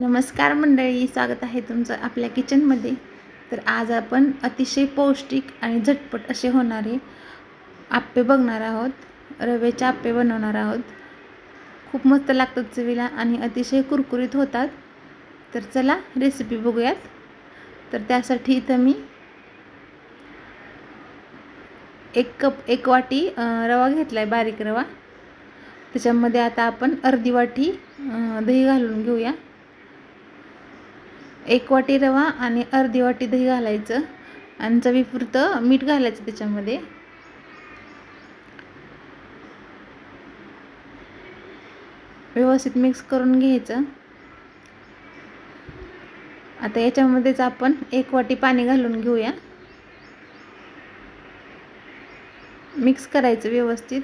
नमस्कार मंडळी स्वागत आहे तुमचं आपल्या किचनमध्ये. तर आज आपण अतिशय पौष्टिक आणि झटपट असे होणारे आप्पे बघणार आहोत. रव्याचे आप्पे बनवणार आहोत. खूप मस्त लागतात चवीला आणि अतिशय कुरकुरीत होतात. तर चला रेसिपी बघूयात. तर त्यासाठी इथं मी एक कप एक वाटी रवा घेतला आहे बारीक रवा. त्याच्यामध्ये आता आपण अर्धी वाटी दही घालून घेऊया. एक वाटी रवा आणि अर्धी वाटी दही घालायचं. आणि चवीपुरतं मीठ घालायचं त्याच्यामध्ये. व्यवस्थित मिक्स करून घ्यायचं. आता याच्यामध्येच आपण एक वाटी पाणी घालून घेऊया. मिक्स करायचं व्यवस्थित.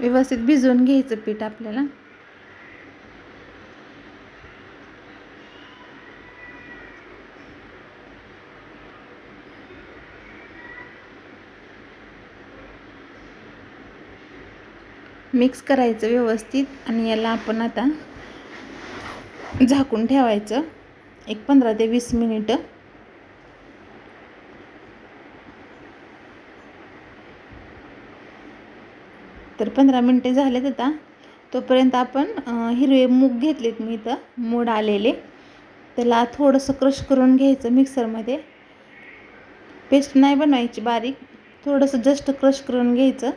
व्यवस्थित भिजवून घ्यायचं पीठ आपल्याला. मिक्स करायचं व्यवस्थित आणि याला आपण आता झाकून ठेवायचं. एक पंधरा ते वीस मिनिटं. तर पंधरा मिनटे झालेत आता. तोपर्यंत आपण हिरवे मूग घेतलेत मी इथं मूड आलेले. त्याला थोडंसं क्रश करून घ्यायचं मिक्सरमध्ये. पेस्ट नाही बनवायची बारीक थोडंसं जस्ट क्रश करून घ्यायचं.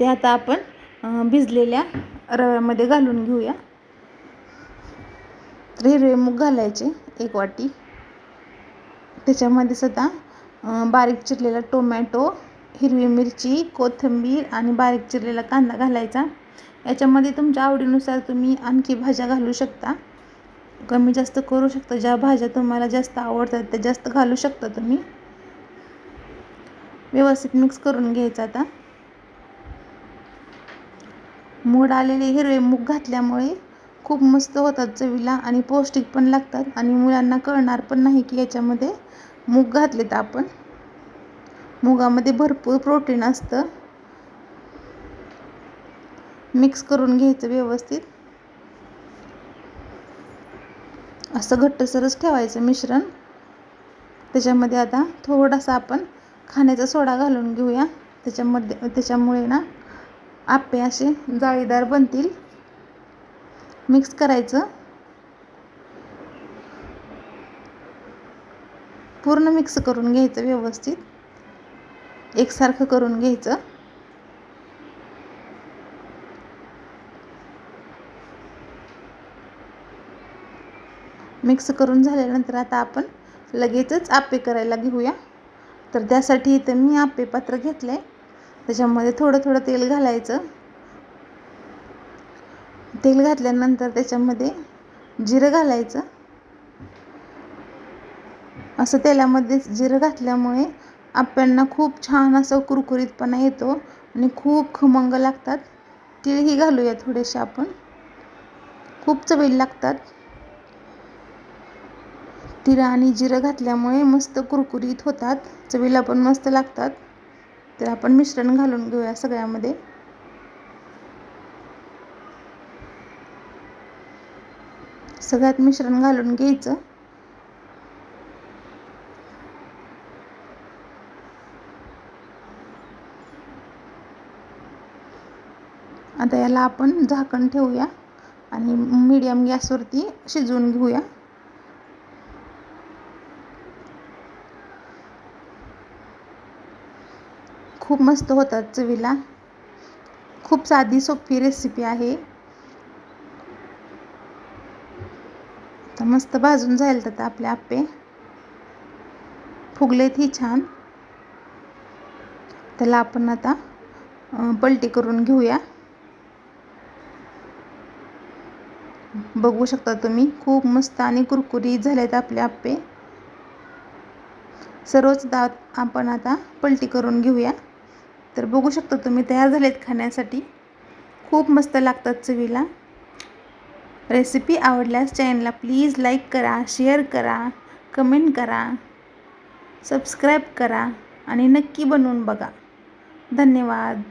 ते आता आपण भिजलेल्या रव्यामध्ये घालून घेऊया. तर हिरवे मूग घालायचे एक वाटी. त्याच्यामध्ये सुद्धा बारीक चिरलेला टोमॅटो हिरवी मिरची कोथिंबीर आणि बारीक चिरलेला कांदा घालायचा. याच्यामध्ये तुमच्या आवडीनुसार तुम्ही आणखी भाज्या घालू शकता. कमी जास्त करू शकता. ज्या भाज्या तुम्हाला जास्त आवडतात त्या जास्त घालू शकता तुम्ही. व्यवस्थित मिक्स करून घ्यायचं आता. मूड आलेले हिरवे मूग घातल्यामुळे खूप मस्त होतात चवीला आणि पौष्टिक पण लागतात. आणि मुलांना कळणार पण नाही की याच्यामध्ये मूग घातलेत आपण. मुगामध्ये भरपूर प्रोटीन असतं. मिक्स करून घ्यायचं व्यवस्थित. असं घट्टसरच ठेवायचं मिश्रण. त्याच्यामध्ये आता थोडासा आपण खाण्याचा सोडा घालून घेऊया. त्याच्यामध्ये त्याच्यामुळे ना आपे असे जाळीदार बनतील. मिक्स करायचं. पूर्ण मिक्स करून घ्यायचं व्यवस्थित. एकसारखं करून घ्यायचं. मिक्स करून झाल्यानंतर आता आपण लगेचच आप्पे करायला घेऊया. तर त्यासाठी इथं मी आप्पे पात्र घेतलं आहे त्याच्यामध्ये थोडं थोडं तेल घालायचं. तेल घातल्यानंतर त्याच्यामध्ये जिरं घालायचं. असं तेलामध्ये जिरं घातल्यामुळे आप्यांना खूप छान असं कुरकुरीतपणा येतो आणि खूप खमंग लागतात. तिळही घालूया थोडेसे आपण. खूप चवीला लागतात. तिळं आणि जिरं घातल्यामुळे मस्त कुरकुरीत होतात. चवीला पण मस्त लागतात. तर आपण मिश्रण घालून घेऊया सगळ्यामध्ये. सगळ्यात मिश्रण घालून घ्यायचं. आता याला आपण झाकण ठेवूया आणि मीडियम गॅसवरती शिजवून घेऊया. खूप मस्त होतात चवीला. खूप साधी सोपी रेसिपी आहे. तर मस्त भाजून जाईल तर आपले आप्पे. फुगलेत ही छान. त्याला आपण आता पलटी करून घेऊया. बघू शकता तुम्ही. खूप मस्त आणि कुरकुरीत झालेत आपले आप्पे. सर्वच दात आपण आता पलटी करून घेऊया. तर बघू शकता तुम्ही तयार झालेत खाण्यासाठी. खूप मस्त लागतात चवीला. रेसिपी आवडल्यास चॅनलला प्लीज लाईक करा शेअर करा कमेंट करा सबस्क्राईब करा आणि नक्की बनवून बघा. धन्यवाद.